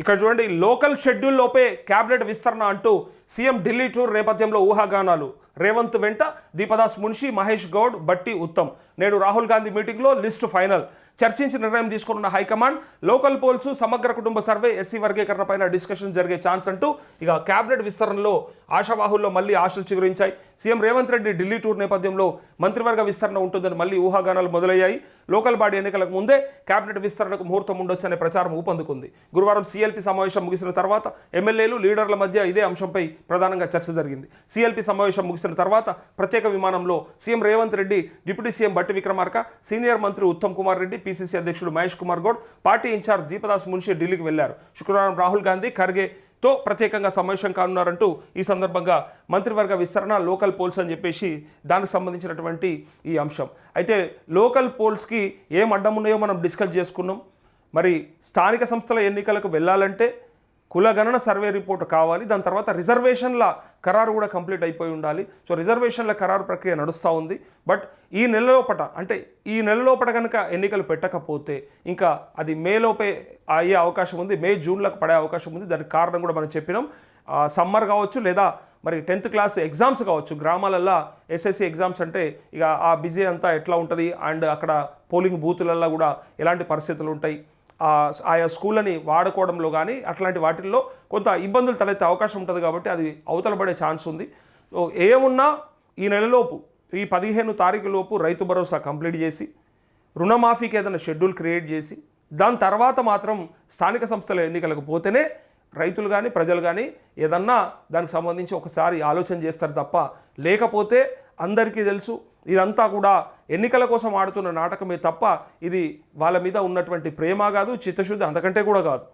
ఇక్కడ చూడండి local schedule లోపే క్యాబినెట్ విస్తరణ అంటూ సీఎం ఢిల్లీ టూర్ నేపథ్యంలో ఊహాగానాలు. రేవంత్ వెంట దీపదాస్ మున్షి మహేష్ గౌడ్ బట్టి ఉత్తమ్. నేడు రాహుల్ గాంధీ మీటింగ్లో లిస్టు ఫైనల్. చర్చించి నిర్ణయం తీసుకున్న హైకమాండ్ లోకల్ పోల్స్ సమగ్ర కుటుంబ సర్వే ఎస్సీ వర్గీకరణ పైన డిస్కషన్ జరిగే ఛాన్స్ అంటూ ఇక క్యాబినెట్ విస్తరణలో ఆశావాహుల్లో మళ్ళీ ఆశలు చిగురించాయి సీఎం రేవంత్ రెడ్డి ఢిల్లీ టూర్ నేపథ్యంలో మంత్రివర్గ విస్తరణ ఉంటుందని మళ్ళీ ఊహాగానాలు మొదలయ్యాయి. లోకల్ బాడీ ఎన్నికలకు ముందే క్యాబినెట్ విస్తరణకు ముహూర్తం ఉండొచ్చు అనే ప్రచారం ఊపందుకుంది. గురువారం సిఎల్పి సమావేశం ముగిసిన తర్వాత ఎమ్మెల్యేలు లీడర్ల మధ్య ఇదే అంశంపై ప్రధానంగా చర్చ జరిగింది. సీఎల్పీ సమావేశం ముగిసిన తర్వాత ప్రత్యేక విమానంలో CM Revanth Reddy deputy CM Bhatti Vikramarka senior మంత్రి ఉత్తమ్ కుమార్ రెడ్డి పీసీసీ అధ్యక్షుడు మహేష్ కుమార్ గౌడ్ పార్టీ ఇన్ఛార్జ్ దీపదాస్ మున్షి ఢిల్లీకి వెళ్ళారు. శుక్రవారం రాహుల్ గాంధీ ఖర్గే తో ప్రత్యేకంగా సమావేశం కానున్నారంటూ ఈ సందర్భంగా మంత్రివర్గ విస్తరణ లోకల్ పోల్స్ అని చెప్పేసి దానికి సంబంధించినటువంటి ఈ అంశం. అయితే లోకల్ పోల్స్కి ఏం అడ్డం ఉన్నాయో మనం డిస్కస్ చేసుకున్నాం. మరి స్థానిక సంస్థల ఎన్నికలకు వెళ్ళాలంటే కులగణన సర్వే రిపోర్ట్ కావాలి. దాని తర్వాత రిజర్వేషన్ల ఖరారు కూడా కంప్లీట్ అయిపోయి ఉండాలి. సో రిజర్వేషన్ల ఖరారు ప్రక్రియ నడుస్తూ ఉంది. బట్ ఈ నెలలోపట అంటే ఈ నెలలోపట కనుక ఎన్నికలు పెట్టకపోతే ఇంకా అది మేలోపే అయ్యే అవకాశం ఉంది. మే జూన్లకు పడే అవకాశం ఉంది. దానికి కారణం కూడా మనం చెప్పినాం. సమ్మర్ కావచ్చు లేదా మరి టెన్త్ క్లాస్ ఎగ్జామ్స్ కావచ్చు. గ్రామాలల్లో ఎస్ఎస్సి ఎగ్జామ్స్ అంటే ఇక ఆ బిజీ అంతా ఎట్లా ఉంటుంది? అండ్ అక్కడ పోలింగ్ బూతులల్లో కూడా ఎలాంటి పరిస్థితులు ఉంటాయి? ఆయా స్కూళ్ళని వాడుకోవడంలో కానీ అట్లాంటి వాటిల్లో కొంత ఇబ్బందులు తలెత్తే అవకాశం ఉంటుంది కాబట్టి అది అవతల పడే ఛాన్స్ ఉంది. సో ఏమున్నా ఈ నెలలోపు ఈ పదిహేను తారీఖు లోపు రైతు భరోసా కంప్లీట్ చేసి రుణమాఫీకి ఏదైనా షెడ్యూల్ క్రియేట్ చేసి దాని తర్వాత మాత్రం స్థానిక సంస్థల ఎన్నికలకు పోతేనే రైతులు కానీ ప్రజలు కానీ ఏదన్నా దానికి సంబంధించి ఒకసారి ఆలోచన చేస్తారు తప్ప లేకపోతే అందరికీ తెలుసు ఇదంతా కూడా ఎన్నికల కోసం ఆడుతున్న నాటకమే తప్ప ఇది వాళ్ళ మీద ఉన్నటువంటి ప్రేమ కాదు చిత్తశుద్ధి అంతకంటే కూడా కాదు.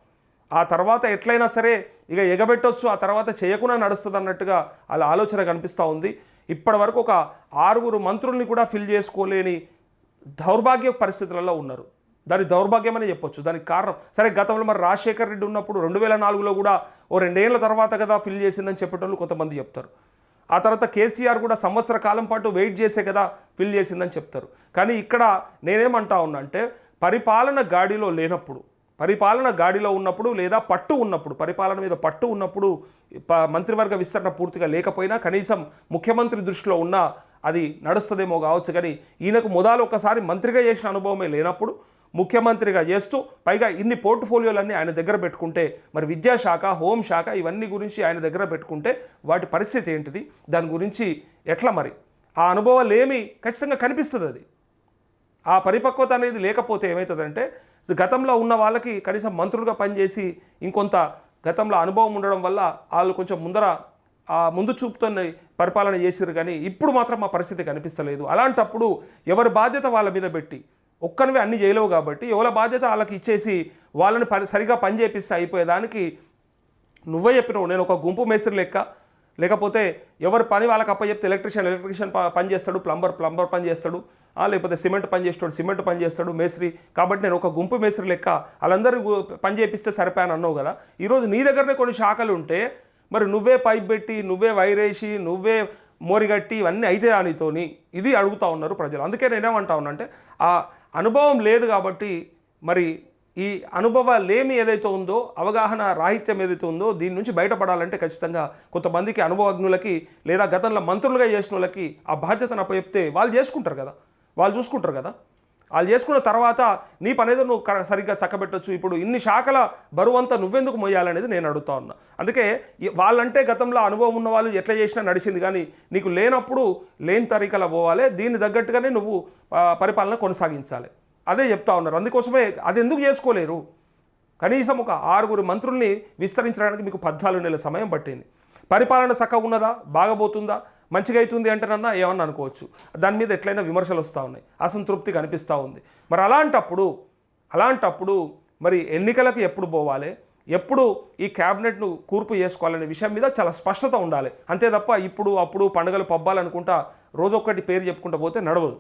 ఆ తర్వాత ఎట్లయినా సరే ఇక ఎగబెట్టొచ్చు ఆ తర్వాత చేయకుండా నడుస్తుంది అన్నట్టుగా వాళ్ళ ఆలోచన కనిపిస్తూ ఉంది. ఇప్పటి వరకు ఒక ఆరుగురు మంత్రుల్ని కూడా ఫిల్ చేసుకోలేని దౌర్భాగ్య పరిస్థితులలో ఉన్నారు. దాని దౌర్భాగ్యమని చెప్పొచ్చు. దానికి కారణం సరే గతంలో మరి రాజశేఖర్ రెడ్డి ఉన్నప్పుడు రెండు వేల నాలుగులో కూడా ఓ రెండేళ్ళ తర్వాత కదా ఫిల్ చేసిందని చెప్పేటోళ్ళు కొంతమంది చెప్తారు. ఆ తర్వాత కేసీఆర్ కూడా సంవత్సర కాలం పాటు వెయిట్ చేసే కదా ఫిల్ చేసిందని చెప్తారు. కానీ ఇక్కడ నేనేమంటా ఉన్నా అంటే పరిపాలన గాడిలో లేనప్పుడు పరిపాలన గాడిలో ఉన్నప్పుడు లేదా పట్టు ఉన్నప్పుడు పరిపాలన మీద పట్టు ఉన్నప్పుడు ప- మంత్రివర్గ విస్తరణ పూర్తిగా లేకపోయినా కనీసం ముఖ్యమంత్రి దృష్టిలో ఉన్న అది నడుస్తుందేమో కావచ్చు. కానీ ఈయనకు మొదలు ఒకసారి మంత్రిగా చేసిన అనుభవమే లేనప్పుడు ముఖ్యమంత్రిగా చేస్తూ పైగా ఇన్ని పోర్ట్ఫోలియోలన్నీ ఆయన దగ్గర పెట్టుకుంటే మరి విద్యాశాఖ హోంశాఖ ఇవన్నీ గురించి ఆయన దగ్గర పెట్టుకుంటే వాటి పరిస్థితి ఏంటిది? దాని గురించి ఎట్లా మరి? ఆ అనుభవాలు ఏమి ఖచ్చితంగా కనిపిస్తుంది అది. ఆ పరిపక్వత అనేది లేకపోతే ఏమవుతుందంటే గతంలో ఉన్న వాళ్ళకి కనీసం మంత్రులుగా పనిచేసి ఇంకొంత గతంలో అనుభవం ఉండడం వల్ల వాళ్ళు కొంచెం ముందర ఆ ముందు చూపుతోనే పరిపాలన చేసిరు కానీ ఇప్పుడు మాత్రం ఆ పరిస్థితి కనిపిస్తలేదు. అలాంటప్పుడు ఎవరి బాధ్యత వాళ్ళ మీద పెట్టి ఒక్కనివే అన్ని చేయలేవు కాబట్టి ఎవరి బాధ్యత వాళ్ళకి ఇచ్చేసి వాళ్ళని పని సరిగా పని చేపిస్తే అయిపోయేదానికి నువ్వే చెప్పినావు. నేను ఒక గుంపు మేస్త్రి లెక్క. లేకపోతే ఎవరి పని వాళ్ళకి అప్పచెప్తే ఎలక్ట్రీషియన్ ఎలక్ట్రీషియన్ పని చేస్తాడు ప్లంబర్ ప్లంబర్ పని చేస్తాడు. ఆ, లేకపోతే సిమెంట్ పని చేస్తాడు సిమెంట్ పని చేస్తాడు మేస్త్రి. కాబట్టి నేను ఒక గుంపు మేస్త్రి లెక్క వాళ్ళందరూ పని చేపిస్తే సరిపోయాను అన్నావు కదా. ఈరోజు నీ దగ్గరనే కొన్ని శాఖలు ఉంటే మరి నువ్వే పైప్ పెట్టి నువ్వే వైరేసి నువ్వే మోరిగట్టి ఇవన్నీ అయితే రానితోని ఇది అడుగుతా ఉన్నారు ప్రజలు. అందుకే నేనేమంటా ఉన్నా అంటే ఆ అనుభవం లేదు కాబట్టి మరి ఈ అనుభవాలేమి ఏదైతే ఉందో అవగాహన రాహిత్యం ఏదైతే ఉందో దీని నుంచి బయటపడాలంటే ఖచ్చితంగా కొంతమందికి అనుభవజ్ఞులకి లేదా గతంలో మంత్రులుగా చేసిన వాళ్ళకి ఆ బాధ్యతను అప్పచెప్తే వాళ్ళు చేసుకుంటారు కదా. వాళ్ళు చూసుకుంటారు కదా. వాళ్ళు చేసుకున్న తర్వాత నీ పనేదో నువ్వు కర- సరిగ్గా చక్కబెట్టొచ్చు. ఇప్పుడు ఇన్ని శాఖల బరువంతా నువ్వెందుకు మొయ్యాలనేది నేను అడుగుతా ఉన్నా. అందుకే వాళ్ళంటే గతంలో అనుభవం ఉన్న వాళ్ళు ఎట్లా చేసినా నడిచింది కానీ నీకు లేనప్పుడు లేని తరికల పోవాలి. దీన్ని తగ్గట్టుగానే నువ్వు పరిపాలన కొనసాగించాలి. అదే చెప్తా ఉన్నారు. అందుకోసమే అది ఎందుకు చేసుకోలేరు? కనీసం ఒక ఆరుగురు మంత్రుల్ని విస్తరించడానికి మీకు పద్నాలుగు నెలల సమయం పట్టింది. పరిపాలన చక్కగా ఉన్నదా? బాగబోతుందా మంచిగా అవుతుంది అంటేనన్నా ఏమన్నా అనుకోవచ్చు. దాని మీద ఎట్లయినా విమర్శలు వస్తూ ఉన్నాయి. అసంతృప్తి కనిపిస్తూ ఉంది. మరి అలాంటప్పుడు అలాంటప్పుడు మరి ఎన్నికలకు ఎప్పుడు పోవాలి? ఎప్పుడు ఈ క్యాబినెట్ను కూర్పు చేసుకోవాలనే విషయం మీద చాలా స్పష్టత ఉండాలి. అంతే తప్ప ఇప్పుడు అప్పుడు పండుగలు పబ్బాలనుకుంటా రోజొక్కటి పేరు చెప్పుకుంటూ పోతే నడవదు.